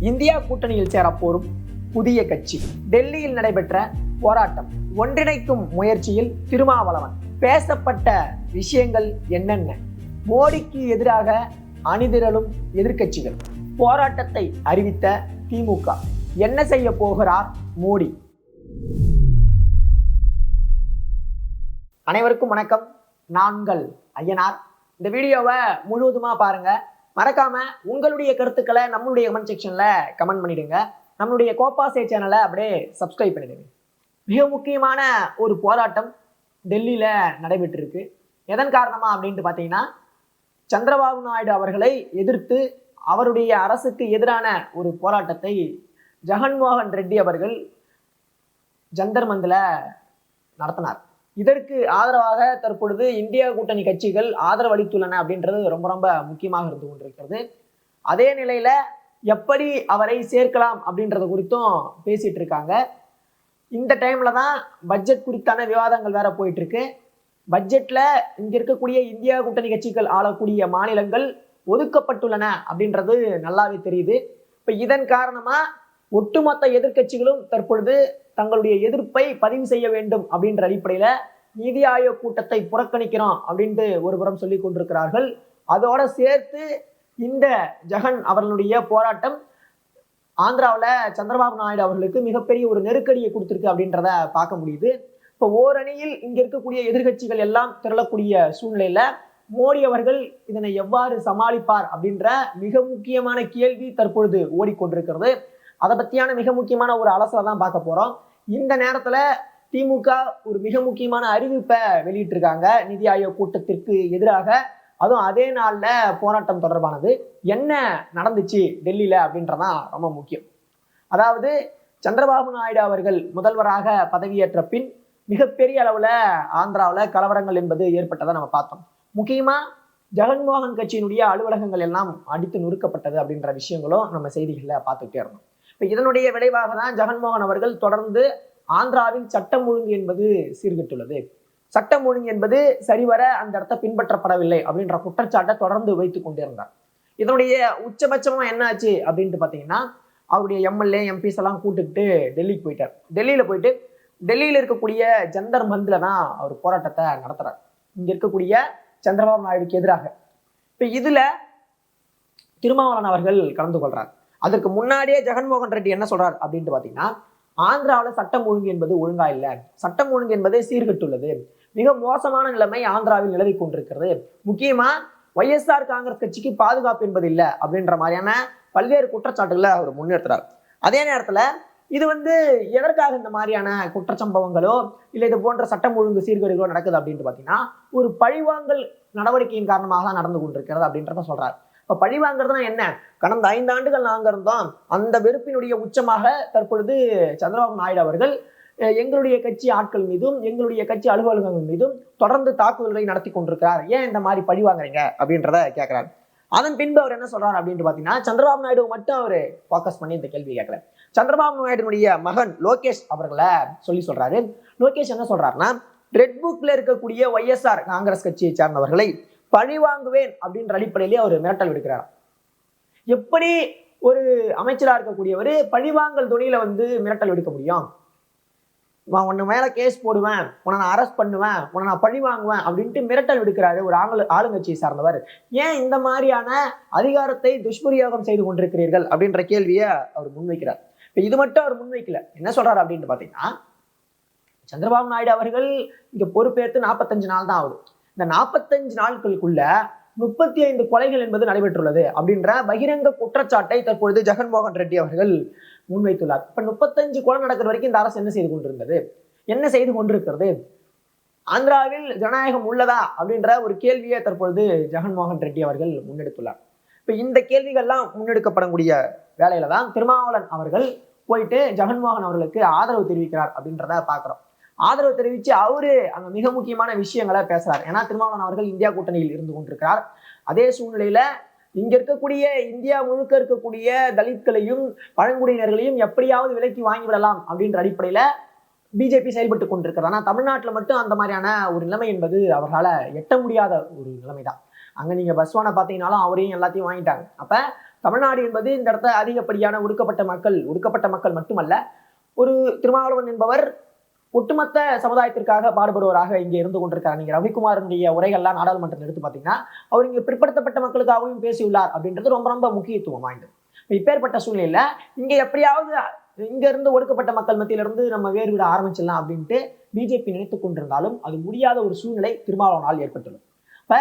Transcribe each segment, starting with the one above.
India கூட்டணியில் சேரப்போரும் புதிய கட்சி. டெல்லியில் நடைபெற்ற போராட்டம் ஒன்றிணைக்கும் முயற்சியில் திருமாவளவன். பேசப்பட்ட விஷயங்கள் என்னென்ன? மோடிக்கு எதிராக அணிதிரளும் எதிர்கட்சிகள் போராட்டத்தை அறிவித்த திமுக. என்ன செய்ய போகிறார் மோடி? அனைவருக்கும் வணக்கம். நாங்கள் ஐயனார். இந்த வீடியோவை முழுவதுமா பாருங்க. மறக்காம உங்களுடைய கருத்துக்களை நம்மளுடைய கமெண்ட் செக்ஷன்ல கமெண்ட் பண்ணிடுங்க. நம்மளுடைய கோப்பாசே சேனலை அப்படியே சப்ஸ்கிரைப் பண்ணிடுங்க. மிக முக்கியமான ஒரு போராட்டம் டெல்லியில் நடைபெற்று இருக்கு எதன் காரணமா அப்படின்ட்டு பார்த்தீங்கன்னா சந்திரபாபு நாயுடு அவர்களை எதிர்த்து அவருடைய அரசுக்கு எதிரான ஒரு போராட்டத்தை ஜெகன்மோகன் ரெட்டி அவர்கள் ஜந்தர்மந்தில் நடத்தினார். இதற்கு ஆதரவாக தற்பொழுது இந்தியா கூட்டணி கட்சிகள் ஆதரவு அளித்துள்ளன அப்படின்றது ரொம்ப ரொம்ப முக்கியமாக இருந்து கொண்டிருக்கிறது. அதே நிலையில எப்படி அவரை சேர்க்கலாம் அப்படின்றத குறித்தும் பேசிட்டு இருக்காங்க. இந்த டைம்ல தான் பட்ஜெட் குறித்தான விவாதங்கள் வேற போயிட்டு இருக்கு. பட்ஜெட்ல இங்க இருக்கக்கூடிய இந்தியா கூட்டணி கட்சிகள் ஆளக்கூடிய மாநிலங்கள் ஒதுக்கப்பட்டுள்ளன அப்படின்றது நல்லாவே தெரியுது. இப்ப இதன் காரணமா ஒட்டுமொத்த எதிர்க்கட்சிகளும் தற்பொழுது தங்களுடைய எதிர்ப்பை பதிவு செய்ய வேண்டும் அப்படின்ற அடிப்படையில நிதி ஆயோக் கூட்டத்தை புறக்கணிக்கிறோம் அப்படின்ட்டு ஒருபுறம் சொல்லி கொண்டிருக்கிறார்கள். அதோட சேர்த்து இந்த ஜெகன் அவர்களுடைய போராட்டம் ஆந்திராவில் சந்திரபாபு நாயுடு அவர்களுக்கு மிகப்பெரிய ஒரு நெருக்கடியை கொடுத்துருக்கு அப்படின்றத பார்க்க முடியுது. இப்போ ஓரணியில் இங்க இருக்கக்கூடிய எதிர்க்கட்சிகள் எல்லாம் திரளக்கூடிய சூழ்நிலையில மோடி அவர்கள் இதனை எவ்வாறு சமாளிப்பார் அப்படின்ற மிக முக்கியமான கேள்வி தற்பொழுது ஓடிக்கொண்டிருக்கிறது. அதை பற்றியான மிக முக்கியமான ஒரு அலசலை தான் பார்க்க போகிறோம் இந்த நேரத்தில் திமுக ஒரு மிக முக்கியமான அறிவிப்பை வெளியிட்டிருக்காங்க. நிதி ஆயோக் கூட்டத்திற்கு எதிராக. அதுவும் அதே நாளில் போராட்டம் தொடர்பானது. என்ன நடந்துச்சு டெல்லியில் அப்படின்றதான் ரொம்ப முக்கியம். அதாவது சந்திரபாபு நாயுடு அவர்கள் முதல்வராக பதவியேற்ற பின் மிகப்பெரிய அளவில் ஆந்திராவில் கலவரங்கள் என்பது ஏற்பட்டதை நம்ம பார்த்தோம். முக்கியமாக ஜெகன்மோகன் கட்சியினுடைய அலுவலகங்கள் எல்லாம் அடித்து நொறுக்கப்பட்டது அப்படின்ற விஷயங்களும் நம்ம செய்திகளில் பார்த்துக்கிட்டே இருந்தோம். இப்போ இதனுடைய விளைவாக தான் ஜெகன்மோகன் அவர்கள் தொடர்ந்து ஆந்திராவில் சட்டம் ஒழுங்கு என்பது சீர்கெட்டுள்ளது. சட்டம் ஒழுங்கு என்பது சரிவர அந்த இடத்த பின்பற்றப்படவில்லை அப்படின்ற குற்றச்சாட்டை தொடர்ந்து வைத்து கொண்டிருந்தார். இதனுடைய உச்சபட்சமா என்ன ஆச்சு அப்படின்ட்டு பார்த்தீங்கன்னா அவருடைய எம்எல்ஏ எம்பிஸ் எல்லாம் கூட்டுக்கிட்டு டெல்லிக்கு போயிட்டார். டெல்லியில் போயிட்டு டெல்லியில் இருக்கக்கூடிய ஜந்தர் மந்தில் தான் அவர் போராட்டத்தை நடத்துறார். இங்கே இருக்கக்கூடிய சந்திரபாபு நாயுடுக்கு எதிராக. இப்போ இதில் திருமாவளவன் அவர்கள் கலந்து கொள்கிறார் அதற்கு முன்னாடியே ஜெகன்மோகன் ரெட்டி என்ன சொல்றார் அப்படின்ட்டு பார்த்தீங்கன்னா ஆந்திராவில் சட்டம் ஒழுங்கு என்பது ஒழுங்கா இல்லை. சட்டம் ஒழுங்கு என்பது சீர்கட்டுள்ளது. மிக மோசமான நிலைமை ஆந்திராவில் நிலவி கொண்டிருக்கிறது. முக்கியமா ஒய்எஸ்ஆர் காங்கிரஸ் கட்சிக்கு பாதுகாப்பு என்பது இல்லை அப்படின்ற மாதிரியான பல்வேறு குற்றச்சாட்டுகளை அவர் முன்னிறுத்துறார். அதே நேரத்தில் இது வந்து எதற்காக இந்த மாதிரியான குற்றச்சம்பவங்களோ இல்லை இது போன்ற சட்டம் ஒழுங்கு சீர்கேடுகளோ நடக்குது அப்படின்ட்டு பார்த்தீங்கன்னா ஒரு பழிவாங்கல் நடவடிக்கையின் காரணமாக தான் நடந்து கொண்டிருக்கிறது அப்படின்றத சொல்றாரு. இப்ப பழி வாங்குறதுனா என்ன? கடந்த ஐந்து ஆண்டுகள் நாங்க இருந்தோம் அந்த வெறுப்பினுடைய உச்சமாக தற்பொழுது சந்திரபாபு நாயுடு அவர்கள் எங்களுடைய கட்சி ஆட்கள் மீதும் எங்களுடைய கட்சி அலுவலகங்கள் மீதும் தொடர்ந்து தாக்குதல்களை நடத்தி கொண்டிருக்கிறார். ஏன் இந்த மாதிரி பழி வாங்குறீங்க? அப்படின்றத கேட்கிறார் அதன் பின்பு அவர் என்ன சொல்றாரு அப்படின்ட்டு பாத்தீங்கன்னா சந்திரபாபு நாயுடு மட்டும் அவர் ஃபோக்கஸ் பண்ணி இந்த கேள்வி கேட்கல சந்திரபாபு நாயுடுனுடைய மகன் லோகேஷ் அவர்களை சொல்லி சொல்றாரு. லோகேஷ் என்ன சொல்றாருன்னா ரெட் புக்ல இருக்கக்கூடிய ஒய்எஸ்ஆர் காங்கிரஸ் கட்சியை சார்ந்தவர்களை பழி வாங்குவேன் அப்படின்ற அடிப்படையிலேயே அவர் மிரட்டல் விடுக்கிறார்? எப்படி ஒரு அமைச்சராக இருக்கக்கூடியவர் பழிவாங்கல் துணியில வந்து மிரட்டல் விடுக்க முடியும்? நான் உன்னை மேல கேஸ் போடுவேன். உன்னை நான் அரெஸ்ட் பண்ணுவேன். உன்னை நான் பழி வாங்குவேன் அப்படின்ட்டு மிரட்டல் விடுக்கிறாரு ஒரு ஆளு ஆளுங்கட்சியை சார்ந்தவர். ஏன் இந்த மாதிரியான அதிகாரத்தை துஷ்பிரயோகம் செய்து கொண்டிருக்கிறீர்கள் அப்படின்ற கேள்வியை அவர் முன்வைக்கிறார். இப்போ இது மட்டும் அவர் முன்வைக்கல. என்ன சொல்றாரு அப்படின்ட்டு பார்த்தீங்கன்னா சந்திரபாபு நாயுடு அவர்கள் இங்கே பொறுப்பேற்று நாற்பத்தஞ்சு நாள் தான் ஆகுது. இந்த நாற்பத்தஞ்சு நாட்களுக்குள்ள முப்பத்தி ஐந்து கொலைகள் என்பது நடைபெற்றுள்ளது அப்படின்ற பகிரங்க குற்றச்சாட்டை தற்பொழுது ஜெகன்மோகன் ரெட்டி அவர்கள் முன்வைத்துள்ளார். இப்ப முப்பத்தஞ்சு கொலை நடக்கிற வரைக்கும் இந்த அரசு என்ன செய்து கொண்டிருந்தது? என்ன செய்து கொண்டிருக்கிறது? ஆந்திராவில் ஜனநாயகம் உள்ளதா அப்படின்ற ஒரு கேள்வியை தற்பொழுது ஜெகன்மோகன் ரெட்டி அவர்கள் முன்னெடுத்துள்ளார். இப்ப இந்த கேள்விகள்லாம் முன்னெடுக்கப்படக்கூடிய வேலையில தான் திருமாவளன் அவர்கள் போயிட்டு ஜெகன்மோகன் அவர்களுக்கு ஆதரவு தெரிவிக்கிறார் அப்படின்றத பாக்குறோம் ஆதரவு தெரிவித்து அவரு அங்கே மிக முக்கியமான விஷயங்களை பேசுறாரு. ஏன்னா திருமாவளவன் அவர்கள் இந்தியா கூட்டணியில் இருந்து கொண்டிருக்கிறார். அதே சூழ்நிலையில இங்க இருக்கக்கூடிய இந்தியா முழுக்க இருக்கக்கூடிய தலித்களையும் பழங்குடியினர்களையும் எப்படியாவது விலைக்கு வாங்கி விடலாம் அப்படின்ற அடிப்படையில பிஜேபி செயல்பட்டு கொண்டிருக்கிறது. ஆனா தமிழ்நாட்டில் மட்டும் அந்த மாதிரியான ஒரு நிலைமை என்பது அவர்களால எட்ட முடியாத ஒரு நிலைமை தான் அங்க நீங்க பஸ்வானை பாத்தீங்கன்னாலும் அவரையும் எல்லாத்தையும் வாங்கிட்டாங்க. அப்ப தமிழ்நாடு என்பது இந்த இடத்த அதிகப்படியான ஒடுக்கப்பட்ட மக்கள் ஒடுக்கப்பட்ட மக்கள் மட்டுமல்ல ஒரு திருமாவளவன் என்பவர் ஒட்டுமொத்த சமுதாயத்திற்காக பாடுபடுவராக இங்கே இருந்து கொண்டிருக்கார் நீங்க ரவிக்குமாரனுடைய உரைகள்லாம் நாடாளுமன்றத்தில் எடுத்து பார்த்தீங்கன்னா அவர் இங்கே பிற்படுத்தப்பட்ட மக்களுக்காகவும் பேசியுள்ளார் அப்படின்றது ரொம்ப ரொம்ப முக்கியத்துவம் வாய்ந்தது இப்பேற்பட்ட சூழ்நிலையில இங்கே எப்படியாவது இங்க இருந்து ஒடுக்கப்பட்ட மக்கள் மத்தியில இருந்து நம்ம வேறுவிட ஆரம்பிச்சிடலாம் அப்படின்ட்டு பிஜேபி நினைத்து கொண்டிருந்தாலும் அது முடியாத ஒரு சூழ்நிலை திருமாவளவனால் ஏற்பட்டுள்ளது இப்ப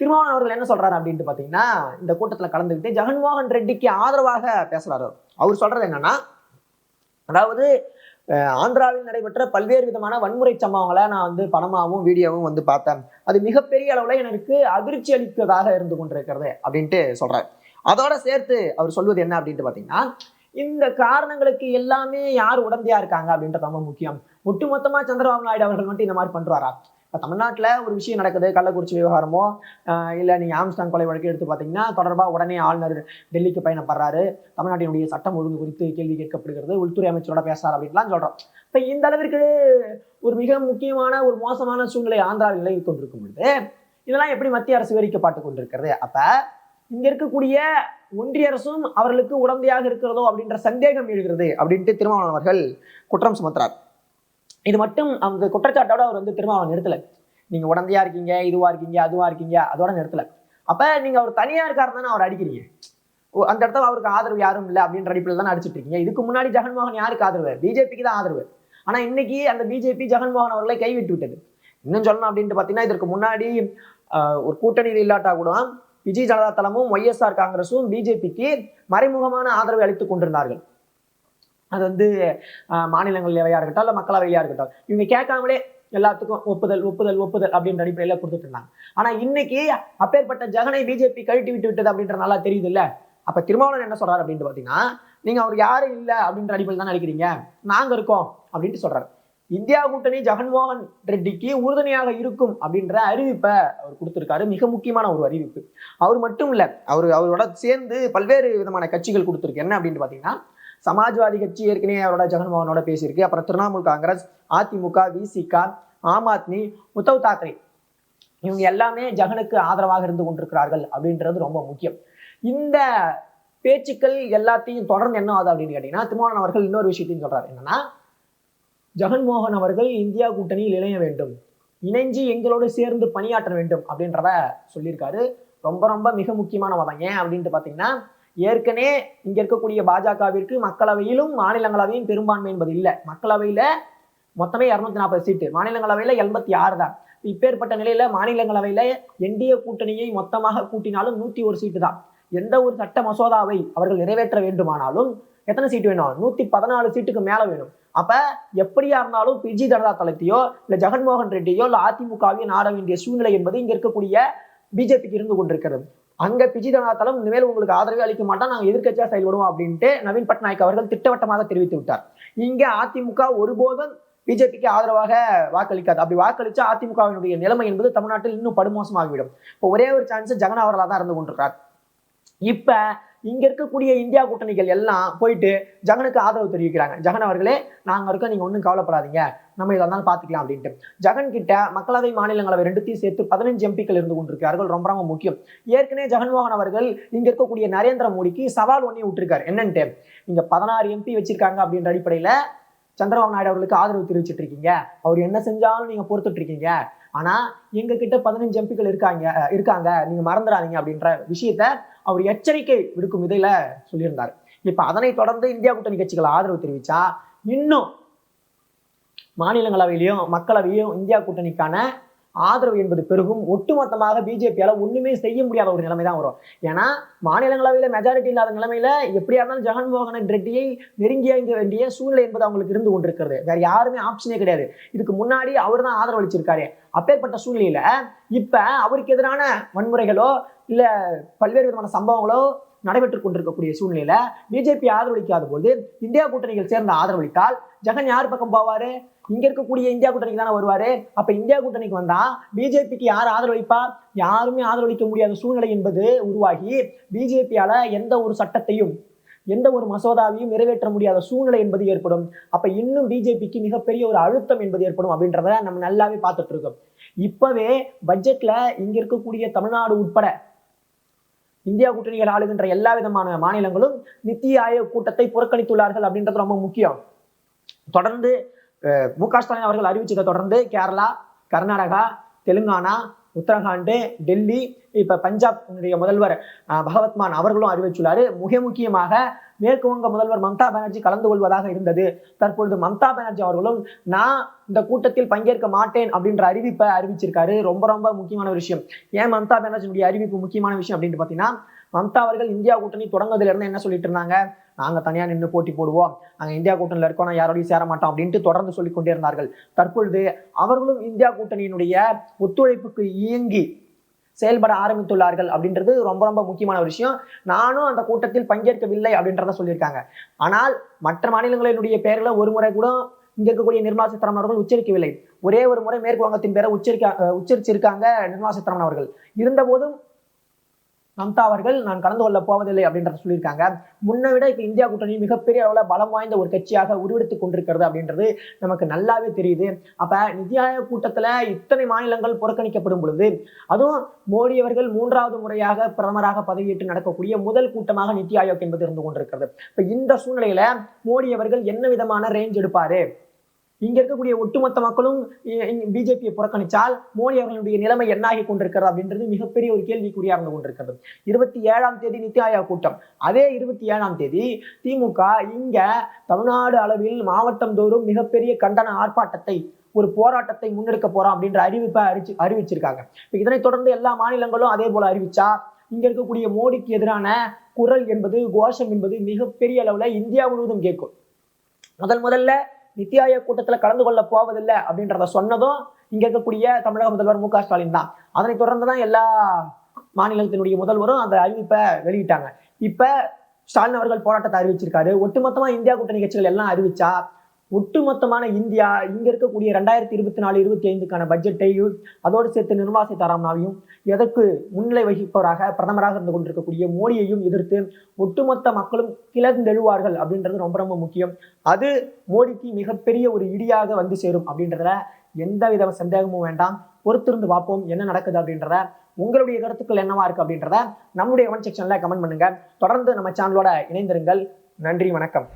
திருமாவளவன் அவர்கள் என்ன சொல்றாரு அப்படின்ட்டு பாத்தீங்கன்னா இந்த கூட்டத்துல கலந்துக்கிட்டு ஜெகன்மோகன் ரெட்டிக்கு ஆதரவாக பேசுறாரு அவர். சொல்றது என்னன்னா அதாவது ஆந்திராவில் நடைபெற்ற பல்வேறு விதமான வன்முறை சம்பவங்களை நான் வந்து படமாகவும் வீடியோவும் வந்து பார்த்தேன். அது மிகப்பெரிய அளவுல எனக்கு அதிர்ச்சி அளிப்பதாக இருந்து கொண்டிருக்கிறது அப்படின்ட்டு சொல்றாரு. அதோட சேர்த்து அவர் சொல்வது என்ன அப்படின்ட்டு பாத்தீங்கன்னா இந்த காரணங்களுக்கு எல்லாமே யார் உடந்தையா இருக்காங்க அப்படின்றது ரொம்ப முக்கியம். ஒட்டுமொத்தமா சந்திரபாபு நாயுடு அவர்கள் மட்டும் இந்த மாதிரி பண்றாரா? இப்போ தமிழ்நாட்டில் ஒரு விஷயம் நடக்குது. கள்ளக்குறிச்சி விவகாரமோ இல்லை இல்ல ஆம்ஸ்டாங் கொலை வழக்கு எடுத்து பார்த்தீங்கன்னா தொடர்பாக உடனே ஆளுநர் டெல்லிக்கு பயணப்படுறாரு. தமிழ்நாட்டினுடைய சட்டம் ஒழுங்கு குறித்து கேள்வி கேட்கப்படுகிறது. உள்துறை அமைச்சரோட பேசுறாரு அப்படின்லாம் சொல்கிறோம் இப்போ இந்த அளவிற்கு ஒரு மிக முக்கியமான ஒரு மோசமான சூழ்நிலை ஆந்திராவில் நிலவி கொண்டிருக்கும் பொழுது இதெல்லாம் எப்படி மத்திய அரசு விவரிக்கப்பட்டு கொண்டிருக்கிறது? அப்ப இங்க இருக்கக்கூடிய ஒன்றிய அரசும் அவர்களுக்கு உடந்தையாக இருக்கிறதோ அப்படின்ற சந்தேகம் எழுகிறது அப்படின்ட்டு திருமாவளவர்கள் அவர்கள் குற்றம் சுமத்துறார். இது மட்டும் அந்த குற்றச்சாட்டோட அவர் வந்து திரும்ப அவன் நிறுத்தலை. நீங்கள் உடந்தையா இருக்கீங்க இதுவாக இருக்கீங்க அதுவாக இருக்கீங்க அதோட நிறுத்தலை. அப்போ நீங்கள் அவர் தனியா இருக்கார் தானே அவர் அடிக்கிறீங்க. ஓ, அந்த இடத்துல அவருக்கு ஆதரவு யாரும் இல்லை அப்படின்ற அடிப்பில் தான் அடிச்சிட்டு இருக்கீங்க. இதுக்கு முன்னாடி ஜெகன்மோகன் யாருக்கு ஆதரவு? பிஜேபிக்கு தான் ஆதரவு. ஆனால் இன்னைக்கு அந்த பிஜேபி ஜெகன்மோகன் அவர்களை கைவிட்டு விட்டது. இன்னும் சொல்லணும் அப்படின்ட்டு பார்த்தீங்கன்னா இதற்கு முன்னாடி ஒரு கூட்டணியில் இல்லாட்டா கூட விஜய் ஜனதா தளமும் ஒய்எஸ்ஆர் காங்கிரஸும் பிஜேபிக்கு மறைமுகமான ஆதரவை அளித்துக் கொண்டிருந்தார்கள். அது வந்து ஆஹ், இருக்கட்டும் இல்லை மக்களவையாக இருக்கட்டும் இவங்க கேட்காமலே எல்லாத்துக்கும் ஒப்புதல் ஒப்புதல் ஒப்புதல் அப்படின்ற அடிப்படையில் கொடுத்துட்டு இருந்தாங்க ஆனால் இன்னைக்கு அப்பேற்பட்ட ஜெகனை பிஜேபி கழட்டி விட்டு விட்டது அப்படின்ற நல்லா தெரியுது இல்லை அப்போ திருமாவளவன் என்ன சொல்கிறார் அப்படின்ட்டு பார்த்தீங்கன்னா நீங்கள் அவர் யாரும் இல்லை? அப்படின்ற அடிப்படையில் தான் நினைக்கிறீங்க? நாங்கள் இருக்கோம் அப்படின்ட்டு சொல்கிறார் இந்தியா கூட்டணி ஜெகன்மோகன் ரெட்டிக்கு உறுதுணையாக இருக்கும் அப்படின்ற அறிவிப்பை அவர் கொடுத்துருக்காரு. மிக முக்கியமான ஒரு அறிவிப்பு. அவர் மட்டும் இல்லை அவர் அவரோட சேர்ந்து பல்வேறு விதமான கட்சிகள் கொடுத்துருக்கு. என்ன அப்படின்னு பார்த்தீங்கன்னா சமாஜ்வாதி கட்சி ஏற்கனவே அவரோட ஜெகன்மோகனோட பேசியிருக்கு. அப்புறம் திரிணாமுல் காங்கிரஸ் அதிமுக விசிக ஆம் ஆத்மி உத்தவ் தாக்கரே. இவங்க எல்லாமே ஜெகனுக்கு ஆதரவாக இருந்து கொண்டிருக்கிறார்கள் அப்படின்றது ரொம்ப முக்கியம். இந்த பேச்சுக்கள் எல்லாத்தையும் தொடர்ந்து என்ன ஆகுது அப்படின்னு கேட்டீங்கன்னா திருமாவளவன் அவர்கள் இன்னொரு விஷயத்தையும் சொல்றாரு. என்னன்னா ஜெகன்மோகன் அவர்கள் இந்தியா கூட்டணியில் இணைய வேண்டும். இணைஞ்சு எங்களோடு சேர்ந்து பணியாற்ற வேண்டும் அப்படின்றத சொல்லியிருக்காரு. ரொம்ப ரொம்ப மிக முக்கியமான வாதம் ஏன் அப்படின்ட்டு பார்த்தீங்கன்னா ஏற்கனவே இங்க இருக்கக்கூடிய பாஜகவிற்கு மக்களவையிலும் மாநிலங்களவையும் பெரும்பான்மை என்பது இல்லை. மக்களவையில மொத்தமே இரநூத்தி நாற்பது சீட்டு. மாநிலங்களவையில எண்பத்தி ஆறு தான். இப்பேற்பட்ட நிலையில மாநிலங்களவையில என்டிஏ கூட்டணியை மொத்தமாக கூட்டினாலும் நூத்தி ஒரு சீட்டு தான். எந்த ஒரு சட்ட மசோதாவை அவர்கள் நிறைவேற்ற வேண்டுமானாலும் எத்தனை சீட்டு வேணும்? நூத்தி பதினாலு சீட்டுக்கு மேல வேணும். அப்ப எப்படியா இருந்தாலும் பிஜி ஜனதா தளத்தையோ இல்ல ஜெகன்மோகன் ரெட்டியோ இல்ல அதிமுகவையோ நாட வேண்டிய சூழ்நிலை என்பது இங்க இருக்கக்கூடிய பிஜேபிக்கு இருந்து கொண்டிருக்கிறது. அங்க பிஜி இனிமேல் உங்களுக்கு ஆதரவே அளிக்க மாட்டோம் நாங்கள் எதிர்கட்சியாக செயல்படுவோம் அப்படின்ட்டு நவீன் பட்நாயக் அவர்கள் திட்டவட்டமாக தெரிவித்து விட்டார். இங்க அதிமுக ஒருபோதும் பிஜேபிக்கு ஆதரவாக வாக்களிக்காது. அப்படி வாக்களிச்சா அதிமுகவினுடைய நிலைமை என்பது தமிழ்நாட்டில் இன்னும் படுமோசமாகிவிடும். இப்போ ஒரே ஒரு சான்ஸ் ஜெகன் அவர்களாக தான் இருந்து கொண்டிருக்கிறார். இப்போ இங்க இருக்கக்கூடிய இந்தியா கூட்டணிகள் எல்லாம் போயிட்டு ஜகனுக்கு ஆதரவு தெரிவிக்கிறாங்க. ஜகன் அவர்களே நாங்க இருக்கோம் நீங்க ஒன்றும் கவலைப்படாதீங்க. நம்ம இதை இருந்தாலும் பாத்துக்கலாம் அப்படின்ட்டு. ஜகன் கிட்ட மக்களவை மாநிலங்களவை ரெண்டுத்தையும் சேர்த்து பதினஞ்சு எம்பிக்கள் இருந்து கொண்டிருக்கிறார்கள். ரொம்ப ரொம்ப முக்கியம். ஏற்கனவே ஜெகன்மோகன் அவர்கள் இங்க இருக்கக்கூடிய நரேந்திர மோடிக்கு சவால் ஒன்னே விட்டுருக்காரு. என்னன்ட்டு? இங்கே பதினாறு எம்பி வச்சிருக்காங்க அப்படின்ற அடிப்படையில சந்திரபாபு நாயுடு அவர்களுக்கு ஆதரவு தெரிவிச்சிட்டு இருக்கீங்க. அவர் என்ன செஞ்சாலும் நீங்க பொறுத்துட்டு இருக்கீங்க. ஆனா எங்க கிட்ட பதினஞ்சு எம்பிக்கள் இருக்காங்க இருக்காங்க. நீங்க மறந்துடாதீங்க அப்படின்ற விஷயத்த அவர் எச்சரிக்கை விடுக்கும் இதில் சொல்லியிருந்தார். இப்ப அதனை தொடர்ந்து இந்தியா கூட்டணி கட்சிகள் ஆதரவு தெரிவிச்சா இன்னும் மாநிலங்களவையிலையும் மக்களவையும் இந்தியா கூட்டணிக்கான ஆதரவு என்பது பெருகும். ஒட்டுமொத்தமாக பிஜேபியால ஒண்ணுமே செய்ய முடியாத ஒரு நிலைமை தான் வரும். ஏன்னா மாநிலங்களவையில மெஜாரிட்டி இல்லாத நிலைமையில எப்படியா இருந்தாலும் ஜெகன்மோகன் ரெட்டியை நெருங்கி அங்க வேண்டிய சூழ்நிலை என்பது அவங்களுக்கு இருந்து கொண்டிருக்கிறது. வேற யாருமே ஆப்ஷனே கிடையாது. இதுக்கு முன்னாடி அவர் தான் ஆதரவு அளிச்சிருக்காரு. அப்பேற்பட்ட சூழ்நிலையில இப்ப அவருக்கு எதிரான வன்முறைகளோ இல்ல பல்வேறு விதமான சம்பவங்களோ நடைபெற்றுக் கொண்டிருக்கக்கூடிய சூழ்நிலையில பிஜேபி ஆதரவளிக்காத போது இந்தியா கூட்டணிகள் சேர்ந்து ஆதரவளித்தால் ஜெகன் யார் பக்கம் போவாரு? இங்க இருக்கக்கூடிய இந்தியா கூட்டணிக்கு தானே வருவாரு? அப்ப இந்தியா கூட்டணிக்கு வந்தா பிஜேபிக்கு யார் ஆதரவளிப்பா? யாருமே ஆதரவளிக்க முடியாத சூழ்நிலை என்பது உருவாகி பிஜேபியால எந்த ஒரு சட்டத்தையும் எந்த ஒரு மசோதாவையும் நிறைவேற்ற முடியாத சூழ்நிலை என்பது ஏற்படும். அப்ப இன்னும் பிஜேபிக்கு மிகப்பெரிய ஒரு அழுத்தம் என்பது ஏற்படும் அப்படின்றத நம்ம நல்லாவே பார்த்துட்டு இருக்கோம். இப்பவே பட்ஜெட்ல இங்க இருக்கக்கூடிய தமிழ்நாடு உட்பட இந்தியா கூட்டணிகள் ஆளுகின்ற எல்லா விதமான மாநிலங்களும் நித்தி ஆயோக் கூட்டத்தை புறக்கணித்துள்ளார்கள் அப்படின்றது ரொம்ப முக்கியம். தொடர்ந்து மு க ஸ்டாலின் அவர்கள் அறிவிச்சதை தொடர்ந்து கேரளா கர்நாடகா தெலுங்கானா உத்தரகாண்டு டெல்லி இப்ப பஞ்சாப் முதல்வர் பகவத்மான் பகவத் மான் அவர்களும் அறிவிச்சுள்ளாரு மிக முக்கியமாக மேற்கு வங்க முதல்வர் மம்தா பானர்ஜி கலந்து கொள்வதாக இருந்தது. தற்பொழுது மம்தா பானர்ஜி அவர்களும் நான் இந்த கூட்டத்தில் பங்கேற்க மாட்டேன் அப்படின்ற அறிவிப்பை அறிவிச்சிருக்காரு. ரொம்ப ரொம்ப முக்கியமான விஷயம். ஏன் மம்தா பானர்ஜியுடைய அறிவிப்பு முக்கியமான விஷயம் அப்படின்னு பார்த்தீங்கன்னா மம்தா அவர்கள் இந்தியா கூட்டணி தொடங்குறதுல இருந்து என்ன சொல்லிட்டு இருந்தாங்க? நாங்க தனியா நின்று போட்டி போடுவோம். நாங்க இந்தியா கூட்டணியில் இருக்கோம் நான் யாரோடையும் சேர மாட்டோம் அப்படின்ட்டு தொடர்ந்து சொல்லிக் கொண்டே இருந்தார்கள். தற்பொழுது அவர்களும் இந்தியா கூட்டணியினுடைய ஒத்துழைப்புக்கு இயங்கி செயல்பட ஆரம்பித்துள்ளார்கள் அப்படின்றது ரொம்ப ரொம்ப முக்கியமான ஒரு விஷயம். நானும் அந்த கூட்டத்தில் பங்கேற்கவில்லை அப்படின்றத சொல்லியிருக்காங்க. ஆனால் மற்ற மாநிலங்களினுடைய பெயர்களை ஒரு முறை கூட இங்க இருக்கக்கூடிய நிர்மலா சீதாராமன் அவர்கள் உச்சரிக்கவில்லை. ஒரே ஒரு முறை மேற்கு வங்கத்தின் பேரை உச்சரிக்க உச்சரிச்சிருக்காங்க நிர்மலா சீதாராமன் அவர்கள். இருந்தபோதும் மம்தா அவர்கள் நான் கலந்து கொள்ள போவதில்லை அப்படின்றத சொல்லியிருக்காங்க. முன்னை விட இப்போ இந்தியா கூட்டணி மிகப்பெரிய அளவில் பலம் வாய்ந்த ஒரு கட்சியாக உருவெடுத்துக் கொண்டிருக்கிறது அப்படின்றது நமக்கு நல்லாவே தெரியுது. அப்போ நிதி ஆயோக் கூட்டத்தில் இத்தனை மாநிலங்கள் புறக்கணிக்கப்படும் பொழுது அதுவும் மோடி அவர்கள் மூன்றாவது முறையாக பிரதமராக பதவியேற்று நடக்கக்கூடிய முதல் கூட்டமாக நிதி ஆயோக் என்பது இருந்து கொண்டிருக்கிறது. இப்போ இந்த சூழ்நிலையில் மோடி அவர்கள் என்ன விதமான ரேஞ்ச் எடுப்பார்? இங்க இருக்கக்கூடிய ஒட்டுமொத்த மக்களும் பிஜேபியை புறக்கணித்தால் மோடி அவர்களுடைய நிலைமை என்னாகி கொண்டிருக்கிறது அப்படின்றது மிகப்பெரிய ஒரு கேள்விக்குறியாக இருந்து கொண்டிருக்கிறது. இருபத்தி ஏழாம் தேதி நித்தி ஆயோக் கூட்டம். அதே இருபத்தி ஏழாம் தேதி திமுக இங்க தமிழ்நாடு அளவில் மாவட்டம் தோறும் மிகப்பெரிய கண்டன ஆர்ப்பாட்டத்தை ஒரு போராட்டத்தை முன்னெடுக்க போறோம் அப்படின்ற அறிவிப்பை அறிவிச்சு அறிவிச்சிருக்காங்க. இப்போ இதனைத் தொடர்ந்து எல்லா மாநிலங்களும் அதே போல அறிவிச்சா இங்க இருக்கக்கூடிய மோடிக்கு எதிரான குரல் என்பது கோஷம் என்பது மிகப்பெரிய அளவுல இந்தியா முழுவதும் கேட்கும். முதல் முதல்ல நித்தி ஆயோக் கூட்டத்துல கலந்து கொள்ள போவதில்லை அப்படின்றத சொன்னதும் இங்க இருக்கக்கூடிய தமிழக முதல்வர் மு க ஸ்டாலின் தான். அதனைத் தொடர்ந்து தான் எல்லா மாநிலத்தினுடைய முதல்வரும் அந்த அறிவிப்பை வெளியிட்டாங்க. இப்ப ஸ்டாலின் அவர்கள் போராட்டத்தை அறிவிச்சிருக்காரு. ஒட்டுமொத்தமா இந்தியா கூட்டணி கட்சிகள் எல்லாம் அறிவிச்சா ஒட்டுமொத்தமான இந்தியா இங்கே இருக்கக்கூடிய ரெண்டாயிரத்தி இருபத்தி நாலு இருபத்தி ஐந்துக்கான பட்ஜெட்டையும் அதோடு சேர்த்து நிர்மலா சீதாராமனாவையும் எதற்கு முன்னிலை வகிப்பவராக பிரதமராக இருந்து கொண்டிருக்கக்கூடிய மோடியையும் எதிர்த்து ஒட்டுமொத்த மக்களும் கிளர்ந்தெழுவார்கள் அப்படின்றது ரொம்ப ரொம்ப முக்கியம். அது மோடிக்கு மிகப்பெரிய ஒரு இடியாக வந்து சேரும் அப்படின்றதுல எந்த வித சந்தேகமும் வேண்டாம். பொறுத்திருந்து பார்ப்போம் என்ன நடக்குது அப்படின்றத. உங்களுடைய கருத்துக்கள் என்னவா இருக்கு அப்படின்றத நம்முடைய கமெண்ட் செக்ஷன்ல கமெண்ட் பண்ணுங்க. தொடர்ந்து நம்ம சேனலோட இணைந்திருங்கள். நன்றி வணக்கம்.